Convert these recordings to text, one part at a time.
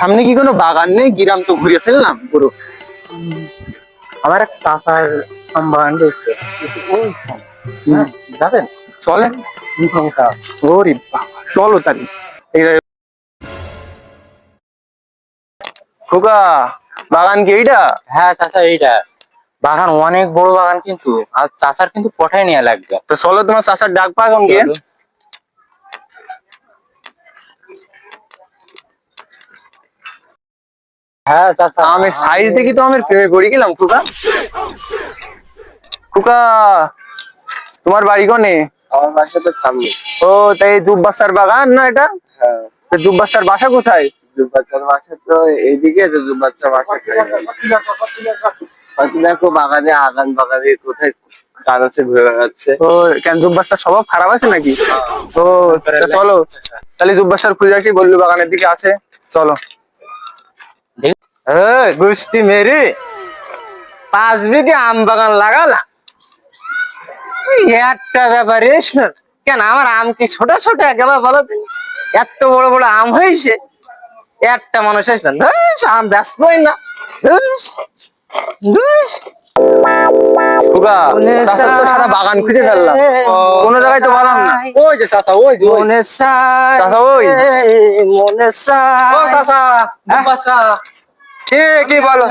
সামনে কি কোনো বাগান নেই? গ্রাম তো ঘুরে ফেললাম পুরো। আমার এক কাকার বাগান রয়েছে। হ্যাঁ, যাবেন? চলে? সংখ্যা ওরে বাবা। চলো তাহলে। খোকা বাগান কি এইটা? হ্যাঁ চাচা এইটা। বাগান অনেক বড় বাগান কিন্তু। আর চাচার কিন্তু পটাই নেওয়া লাগবে। তো চলো তোমার চাষার ডাক পা এখন গিয়ে হ্যাঁ চাচা আমের সাইজ দেখি তো আমের প্রেমে পড়ে গেলাম খোকা। খোকা তোমার বাড়ি কোনে? আমার বাসা তো সামনে। ও তাই দুব্বাসার বাগান না এটা? হ্যাঁ। দুব্বাসার বাসা কোথায়? বাচ্চার বাসা তো এইদিকে তো বাচ্চা বাসা হয়তো দেখো বাগানে আগান বাগানে কোথায় কানাসে ঘুরে বেড়াচ্ছে তো কেন স্বভাব খারাপ আছে নাকি? তো চলো। তাহলে দুব্বাসার খুঁজে আসি গল্লু বাগানের দিকে আছে। চলো। গোষ্ঠী মেরে পাঁচ বিঘে আম বাগান লাগালা। ওই একটা ব্যাপার কেন আমার আম কি ছোট ছোট একেবারে বলো তুমি? এত বড় বড় আম হয়েছে একটা মানুষ এস না ধুস, আম ব্যস্তই না সারা বাগান খুঁজে ফেললাম। কোনো জায়গায় তো বললাম না। ওই যে চাষা ওই মনে চায়, ওই। মনে চাষা কি কি বলো।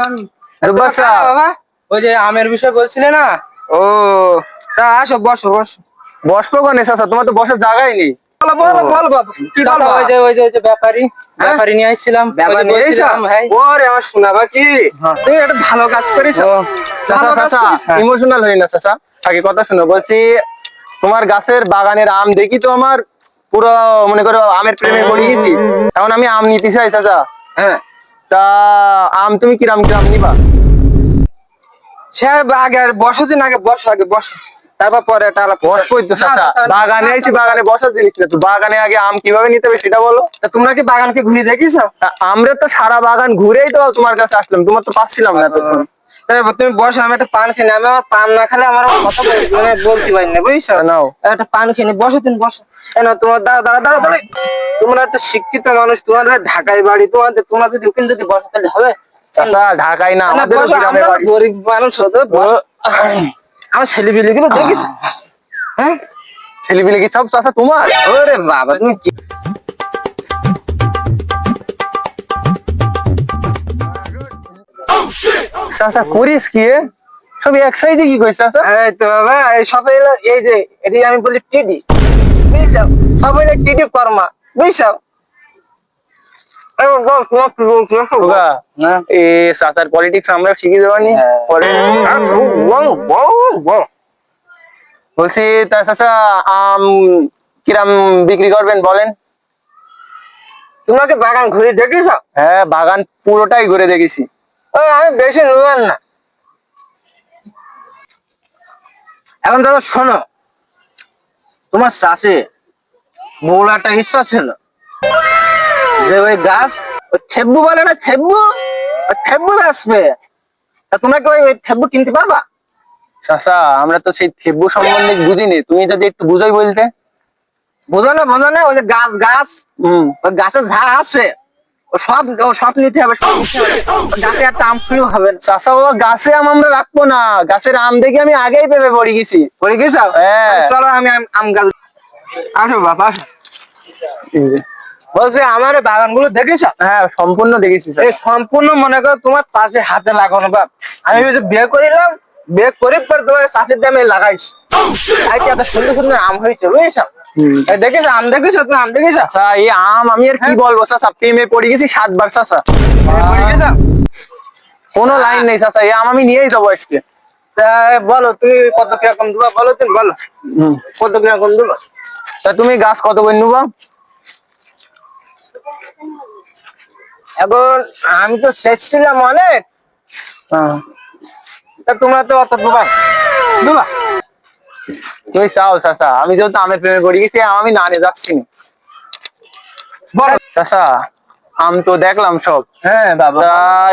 বাবা। ওই যে আমের বিষয় বলছিলে না? ও তা আসো বসো বসো। বসবো কোনে চাষা তোমার তো বসার জায়গাই নেই। হ্যাঁ? একটা ভালো কাজ করেছ। চাচা চাচা করেছ। ইমোশনাল হই না চাচা। আগে কথা শুনো বলছি তোমার গাছের বাগানের আম দেখি তো আমার পুরো মনে করো আমের প্রেমে পড়ে গেছি। এখন আমি আম নিতে চাই চাচা। হ্যাঁ। তা আম তুমি কিরাম কিরাম নিবা? সে আগে বসো দিন আগে বসো আগে বসো তারপর পরে একটা বসবই তো বাগানে বাগানে বসার জিনিস না। বাগানে আগে আম কীভাবে নিতে হবে সেটা বলো। তোমরা কি বাগানকে ঘুরে দেখিছো আমরা তো সারা বাগান ঘুরেই তো তোমার কাছে আসলাম তোমার তো পাচ্ছিলাম না তো তারপর তুমি বসো আমি একটা পান খেয়ে আমি আমার পান না খেলে আমার কথা মানে বলতে পারি না বুঝছ? নাও। একটা পান খেয়ে বসো তুমি বসো। তোমার দাঁড়া দাঁড়া দাঁড়া দাঁড়া তোমরা একটা শিক্ষিত মানুষ তোমাদের ঢাকায় বাড়ি তোমাদের তোমরা যদি ওখানে যদি বসো তাহলে হবে? চাচা ঢাকায় না আমাদের বাড়ি। গরিব মানুষ হতো আমার ছেলে পিলে গুলো দেখিস হ্যাঁ? ছেলেপিলে কি সব চাচা তোমার? ওরে বাবা তুমি কি চাচা করিস কি সব এক সাইডে কি কইস চাচা? এই তো বাবা এই সব এই যে এটি আমি বলি টিডি। বুঝছ? সব হইল টিডি কর্মা। বুঝছ? পলিটিক্স আমরা শিখিয়ে হ্যাঁ। পরে বলছি তা চাচা আম কিরাম বিক্রি করবেন বলেন? তোমাকে বাগান ঘুরে দেখেছ? হ্যাঁ বাগান পুরোটাই ঘুরে দেখেছি। ও আমি বেশি নেবেন না। এখন দাদা শোনো তোমার চাষে বড় একটা ইচ্ছা ছিল। যে ওই গাছ ওই থেব্বু বলে না থেব্বু? ওই থেব্বু আসবে। তা তোমরা কি ওই থেব্বু কিনতে পারবা? চাচা আমরা তো সেই থেব্বু সম্বন্ধে বুঝিনি। তুমি যদি একটু বুঝাই বলতে। বোঝো না বোঝো না ওই যে গাছ গাছ। হুম। ওই গাছে যা আছে ও সব ও সব নিতে হবে সব নিতে হবে। গাছে একটা আম ফুল হবে। না বাবা গাছে আম আমরা রাখব না। গাছের আম দেখে আমি আগেই পেপে পড়ে গেছি। পড়ে গেছো? হ্যাঁ। চলো আমি আম- আম গাছ আসো বাবা আসো। বলছি আমার বাগানগুলো দেখেছ? হ্যাঁ সম্পূর্ণ দেখেছি এই সম্পূর্ণ মনে করো তোমার চাষে হাতে লাগানো বাপ আমি বিয়ে করিলাম বিয়ে করে পর তোমার চাষের দামে লাগাইছি। আজকে এত সুন্দর সুন্দর আম হয়েছে বুঝেছ? দেখেছ আম দেখেছ তুমি আম দেখেছ? এই আম আমি আর কি বলব চাচা প্রেমে পড়ে গেছি সাতবার চাচা পড়ে গেছো? কোনো লাইন নেই এই আম আমি নিয়েই যাব আজকে। বলো তুমি কত কীরকম দেবা? বলো তুমি বলো। কত কীরকম দেবা? তা তুমি গাছ কত করে নেবা? এখন আমি তো শেষ ছিলাম অনেক। তা তোমরা তো অত দেবা দেবা তুমি চাও চাচা আমি যেহেতু আমের প্রেমে পড়ে গেছি আমি না নিয়ে যাচ্ছি চাচা আম তো দেখলাম সব। হ্যাঁ বাবা।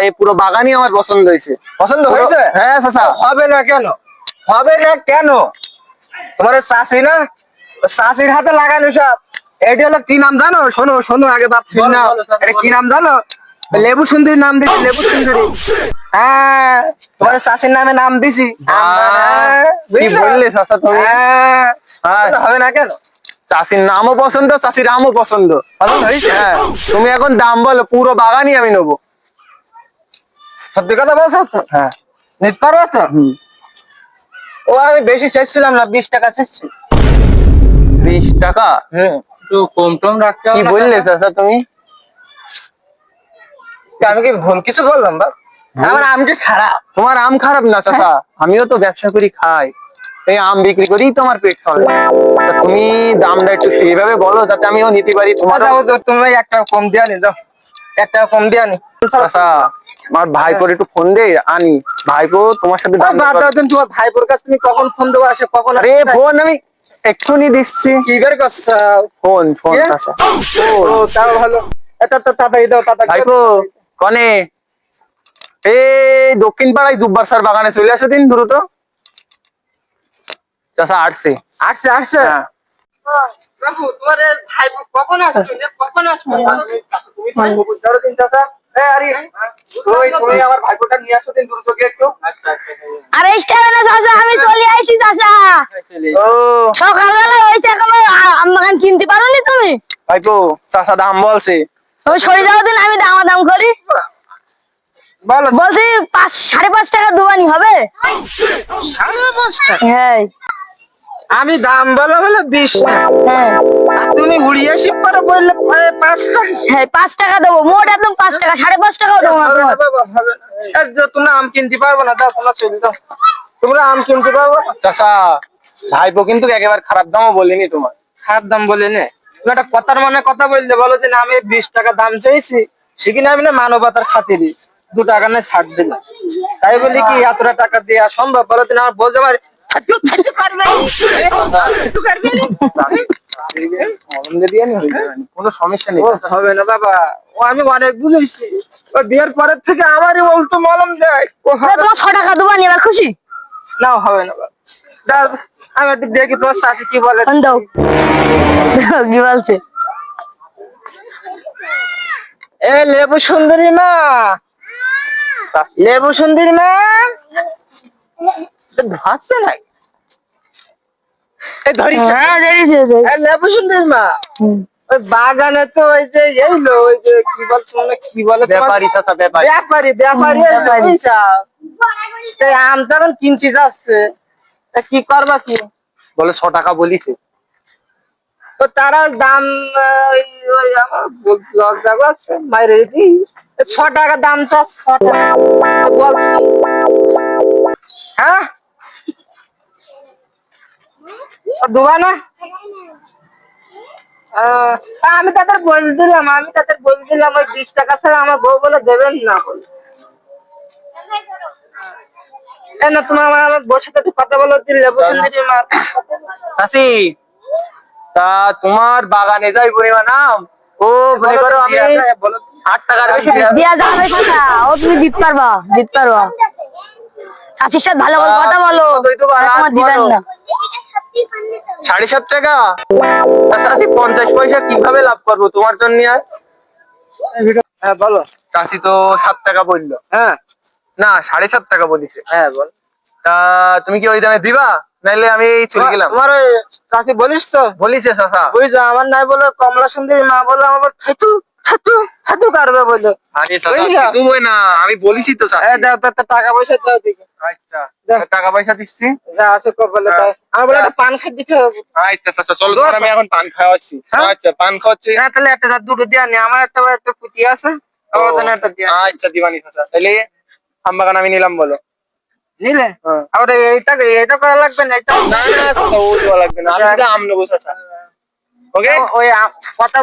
এই পুরো বাগানই আমার পছন্দ হয়েছে। পছন্দ হয়েছে? হ্যাঁ চাচা। হবে না কেন? হবে না কেন? তোমার চাষি না? চাষির হাতে লাগানো সব। এটা হলো কি নাম জানো? শোনো শোনো আগে বাপ শুন এটা কি নাম জানো? লেবু সুন্দরী নাম দিছি লেবু সুন্দরী। হ্যাঁ তোমার চাষির নামে নাম দিছি। কি বললে চাচা তুমি? হ্যাঁ। হ্যাঁ। হবে না কেন? চাষির নামও পছন্দ চাষির আমও পছন্দ। হ্যাঁ। তুমি এখন দাম বলো পুরো বাগানই আমি নেব। সত্যি কথা বলছো তো? হ্যাঁ। নিতে পারব তো? ও আমি বেশি চাইছিলাম না বিশ টাকা চাইছি বিশ টাকা? একটু কম টম রাখতে কি বললে চাচা? চাচা তুমি? আমি কি ভুল কিছু বললাম বা আমার আম যে খারাপ? তোমার আম খারাপ না চাচা? আমিও তো ব্যবসা করি খাই। এই আম বিক্রি করেই তো আমার পেট চলে। তুমি দামটা একটু সেইভাবে বলো যাতে আমিও নিতে পারি তোমার আচ্ছা তুমি এক টাকা কম দিয়া নি যাও। এক টাকা কম দিয়া নি। চাচা আমার ভাইপোর একটু ফোন দে আনি। ভাইপো তোমার সাথে তোমার ভাইপোর কাছে তুমি কখন ফোন দেবো আসে কখন আরে ফোন আমি এক্ষুনি দিচ্ছি। কি বের করছ? Phone phone? ও তাও ভালো। এটা তো তাড়াতাড়ি দাও তাড়াতাড়ি কনে? এই দক্ষিণ পাড়ায় দুব্বার স্যার বাগানে চলে আসো দিন দ্রুত। চাচা আসছে। আসছে আসছে। হ্যাঁ। বাবু তোমার এই ভাইপো কখন আসবে কখন আসবে তুমি দিন এ আরে আসো চাচা আমি চলে আইছি চাচা। সকালবেলা ওই টাকা আমাকে কিনতে পারোনি তুমি? ভাইপো চাচা দাম বলছে। সরে যাও দিন আমি দামা দাম করি। বলো বলছি পাঁচ সাড়ে পাঁচ টাকা হবে? সাড়ে হ্যাঁ। আমি দাম বলা হলো বিশ টাকা। হ্যাঁ। তুমি উড়িয়ে পরে বললে পাঁচ টাকা হ্যাঁ পাঁচ টাকা দেবো। মোট একদম পাঁচ টাকা সাড়ে পাঁচ টাকাও দেবো না তোমার বাবা, হবে না। এ, যে তোমরা আম কিনতে পারব না দাও তোমরা চলে যাও। তোমরা আম কিনতে পারব? না ভাইপো কিন্তু একেবারে খারাপ দামও বলিনি তোমার। খারাপ দাম বলে নে তুমি একটা কথার মানে কথা বললে বলো যে আমি বিশ টাকা দাম চাইছি। সেখানে আমি না মানবতার খাতিরে দু টাকা না ছাড় দিলাম। তাই বলি কি এতটা টাকা দেওয়া সম্ভব? বলো দিন আমার বোঝে আমার মলম দিয়ে দিয়ে নি যাবে নি, কোনো সমস্যা নেই। হবে না বাবা। ও আমি অনেক বুঝেছি। ও বিয়ের পরের থেকে আমারই উল্টো মলম দেয়। তোমার ছ টাকা এবার খুশি? না হবে না বাবা। আমি একটু দেখি তোমার শাশি কি বলে। দাও। কি বলছে? এ লেবু সুন্দরী মা। লেবু সুন্দরী মা। ধরছে নাই ধরিস হ্যাঁ দেখেছি লেবু সুন্দরী মা। ওই বাগানে তো ওই যে এইলো ওই যে কি বলছো মানে কি বলে ব্যাপারী চাচা ব্যাপারী। ব্যাপারী ব্যাপারী ব্যাপারী। বুঝছা? আম তখন কিনতে যাচ্ছে। তা কি করবা কি? বলে ছ টাকা বলিছে। তো তারা দাম ওই ওই আমার লজ্জা করছে মাইরে দি। ছ টাকা দাম চাষ ছ টাকা। বলছি। হ্যাঁ? না? আমি তাদের বলে দিলাম আমি তাদের বলে দিলাম ওই বিশ টাকা ছাড়া আমার বউ বলে দেবেন না বলে। না তোমার আমার আমার বউর সাথে একটু কথা বলো মা। তা তোমার বাগানে যাই পরিমাণ আম ও মনে করো আমি আট টাকার বেশি দিয়া যাবে চাচা ও তুমি দিতে পারবা দিতে পারবা। সাথে ভালো করে কথা বলো। তোমার দিবেন না। সাড়ে সাত টাকা? তা চাচি পঞ্চাশ পয়সা কীভাবে লাভ করব? তোমার জন্য আর? হ্যাঁ বলো। চাচি তো সাত টাকা বলল। হ্যাঁ। না সাড়ে সাত টাকা বলিছে। হ্যাঁ বল। তা তুমি কি ওই দামে দিবা? নাইলে আমি চলে গেলাম। তোমার ওই কাকি বলিস তো? বলিছে বুঝছ আমার নাই বলে কমলা সুন্দরী মা বলে আমার থেতু করবে বলে। আরে না আমি বলিছি তো এ চাচি দাও টাকা পয়সা দাও দিকে আচ্ছা টাকা পয়সা দিচ্ছি? যা আছে কপালে তাই। আমার বলে একটা পান খেতে দিতে হবে। আচ্ছা আচ্ছা চলো তোমার আমি এখন পান খাওয়াচ্ছি। হ্যাঁ? আচ্ছা পান খাওয়াচ্ছি। হ্যাঁ তাহলে একটা দুটো দিয়া নি আমার একটা একটা পুঁতি আছে। আমার জন্য একটা দিয়া আচ্ছা দিবানি চাচা। তাহলে আম নিলাম বলো। নিলে? হ্যাঁ। আবার এইটা এইটা করা লাগবে না এটা না না চাচা ও লাগবে না। আমি শুধু আম নেব চাচা। ওকে ওই কথা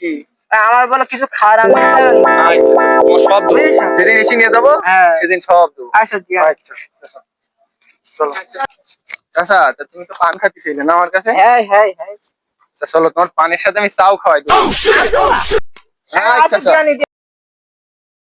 কি? আমার বলো কিছু খাওয়ার আচ্ছা আচ্ছা, সব যেদিন এসে নিয়ে যাব হ্যাঁ। সেদিন সব দেবো। আচ্ছা আচ্ছা চাচা। চলো। আচ্ছা তা তুমি তো পান খাচ্ছিলে না আমার কাছে? হ্যাঁ হ্যাঁ হ্যাঁ। চলো তোমার পানের সাথে আমি চাও খাওয়াই দেবো। হ্যাঁ আচ্ছা আচ্ছা নি